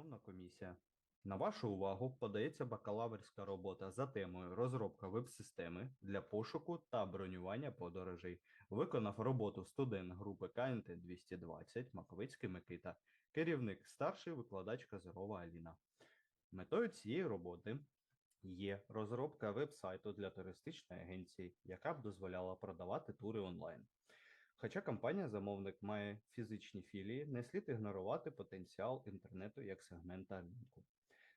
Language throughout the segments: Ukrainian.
Шановна комісія, на вашу увагу подається бакалаврська робота за темою розробка веб-системи для пошуку та бронювання подорожей. Виконав роботу студент групи КНТ 220 Маковицький Микита, керівник старший викладач Казарова Аліна. Метою цієї роботи є розробка веб-сайту для туристичної агенції, яка б дозволяла продавати тури онлайн. Хоча компанія-замовник має фізичні філії, не слід ігнорувати потенціал інтернету як сегмента ринку.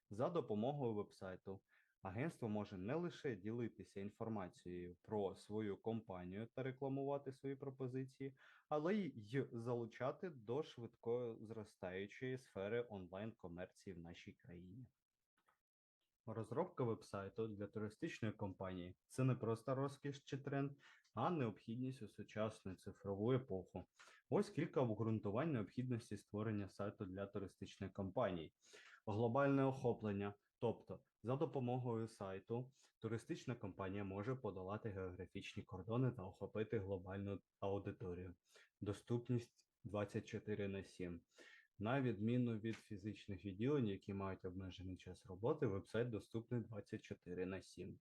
За допомогою вебсайту агентство може не лише ділитися інформацією про свою компанію та рекламувати свої пропозиції, але й залучати до швидко зростаючої сфери онлайн-комерції в нашій країні. Розробка вебсайту для туристичної компанії це не просто розкіш чи тренд, а необхідність у сучасну цифрову епоху. Ось кілька обґрунтувань необхідності створення сайту для туристичної компанії. Глобальне охоплення, тобто за допомогою сайту туристична компанія може подолати географічні кордони та охопити глобальну аудиторію. Доступність 24 на 7. На відміну від фізичних відділень, які мають обмежений час роботи, вебсайт доступний 24 на 7.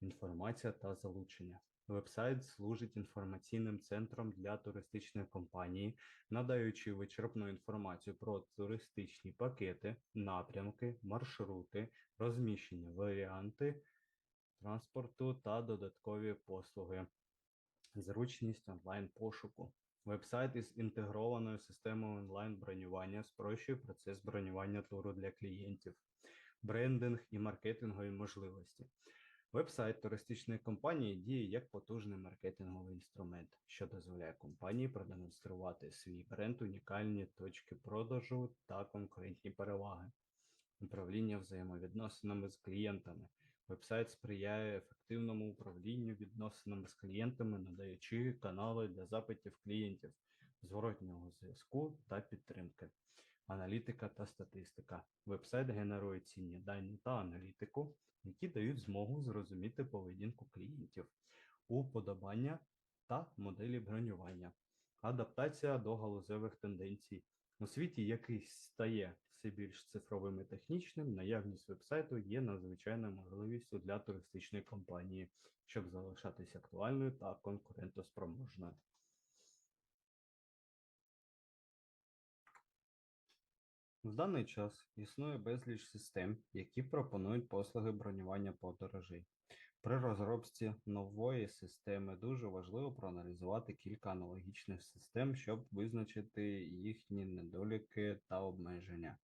Інформація та залучення. Вебсайт служить інформаційним центром для туристичної компанії, надаючи вичерпну інформацію про туристичні пакети, напрямки, маршрути, розміщення, варіанти транспорту та додаткові послуги, зручність онлайн-пошуку. Вебсайт із інтегрованою системою онлайн-бронювання спрощує процес бронювання туру для клієнтів, брендинг і маркетингові можливості. Вебсайт туристичної компанії діє як потужний маркетинговий інструмент, що дозволяє компанії продемонструвати свій бренд, унікальні точки продажу та конкурентні переваги. Управління взаємовідносинами з клієнтами. Вебсайт сприяє ефективному управлінню відносинами з клієнтами, надаючи канали для запитів клієнтів, зворотнього зв'язку та підтримки. Аналітика та статистика. Вебсайт генерує цінні дані та аналітику, які дають змогу зрозуміти поведінку клієнтів, уподобання та моделі бронювання, адаптація до галузевих тенденцій. У світі, який стає все більш цифровим і технічним, наявність вебсайту є надзвичайною можливістю для туристичної компанії, щоб залишатися актуальною та конкурентоспроможною. В даний час існує безліч систем, які пропонують послуги бронювання подорожей. При розробці нової системи дуже важливо проаналізувати кілька аналогічних систем, щоб визначити їхні недоліки та обмеження.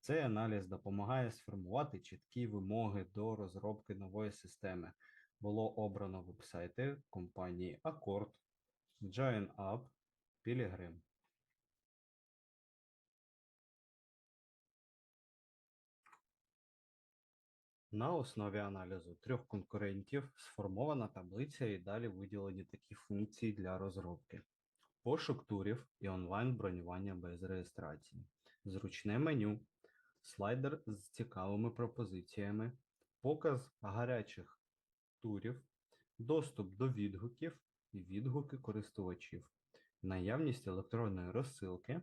Цей аналіз допомагає сформувати чіткі вимоги до розробки нової системи. Було обрано вебсайти компанії Accord, GiantUp, Pilgrim. На основі аналізу трьох конкурентів сформована таблиця і далі виділені такі функції для розробки: пошук турів і онлайн-бронювання без реєстрації, зручне меню, слайдер з цікавими пропозиціями, показ гарячих турів, доступ до відгуків і відгуки користувачів, наявність електронної розсилки,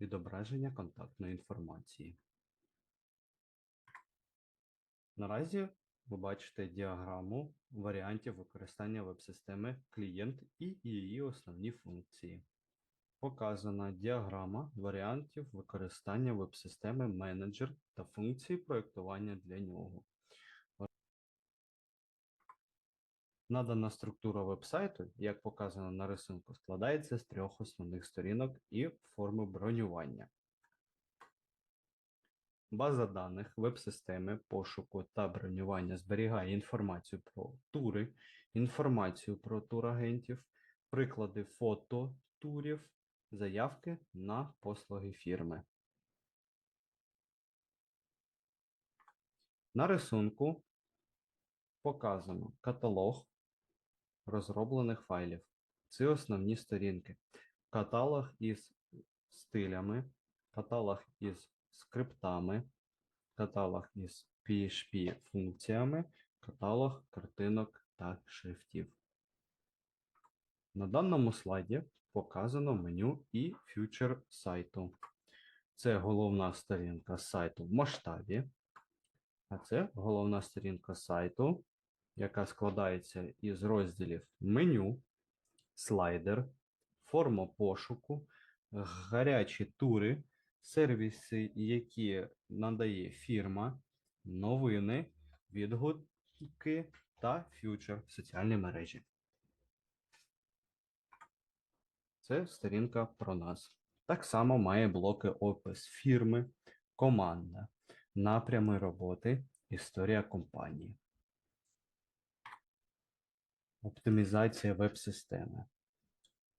відображення контактної інформації. Наразі ви бачите діаграму варіантів використання веб-системи клієнт і її основні функції. Показана діаграма варіантів використання веб-системи менеджер та функції проєктування для нього. Надана структура веб-сайту, як показано на рисунку, складається з трьох основних сторінок і форми бронювання. База даних веб-системи пошуку та бронювання зберігає інформацію про тури, інформацію про турагентів, приклади фото турів, заявки на послуги фірми. На рисунку показано каталог розроблених файлів. Це основні сторінки. Каталог із стилями, каталог із скриптами, каталог із PHP функціями, каталог картинок та шрифтів. На даному слайді показано меню і фьючер сайту. Це головна сторінка сайту в масштабі. А це головна сторінка сайту, яка складається із розділів меню, слайдер, форма пошуку, гарячі тури, сервіси, які надає фірма, новини, відгуки та фьючер соціальні мережі. Це сторінка про нас. Так само має блоки опис фірми, команда, напрями роботи, історія компанії. Оптимізація веб-системи.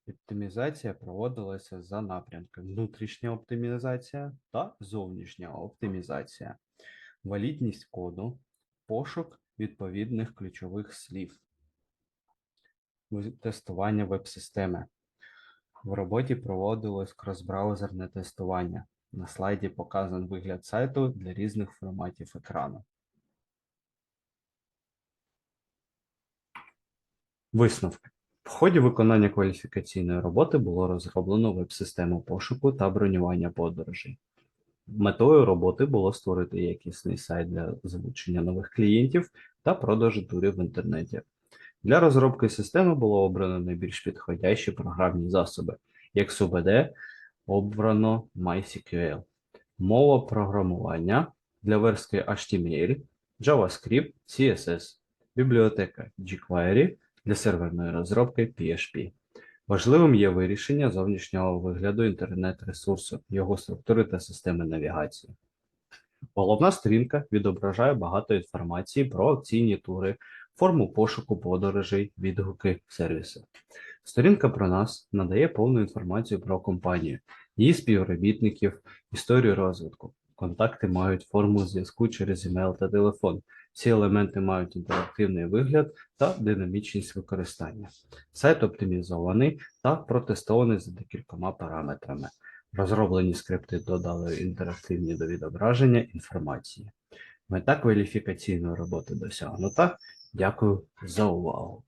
Оптимізація проводилася за напрямком внутрішня оптимізація та зовнішня оптимізація, валідність коду, пошук відповідних ключових слів, тестування веб-системи. В роботі проводилось кросбраузерне тестування. На слайді показан вигляд сайту для різних форматів екрану. Висновки. В ході виконання кваліфікаційної роботи було розроблено веб-систему пошуку та бронювання подорожей. Метою роботи було створити якісний сайт для залучення нових клієнтів та продажу турів в інтернеті. Для розробки системи було обрано найбільш підходящі програмні засоби. Як СУБД обрано MySQL. Мова програмування для верстки HTML, JavaScript, CSS, бібліотека jQuery для серверної розробки PHP. Важливим є вирішення зовнішнього вигляду інтернет-ресурсу, його структури та системи навігації. Головна сторінка відображає багато інформації про акційні тури, форму пошуку подорожей, відгуки, сервіси. Сторінка про нас надає повну інформацію про компанію, її співробітників, історію розвитку. Контакти мають форму зв'язку через email та телефон. Ці елементи мають інтерактивний вигляд та динамічність використання. Сайт оптимізований та протестований за декількома параметрами. Розроблені скрипти додали інтерактивні до відображення інформації. Мета кваліфікаційної роботи досягнута. Дякую за увагу.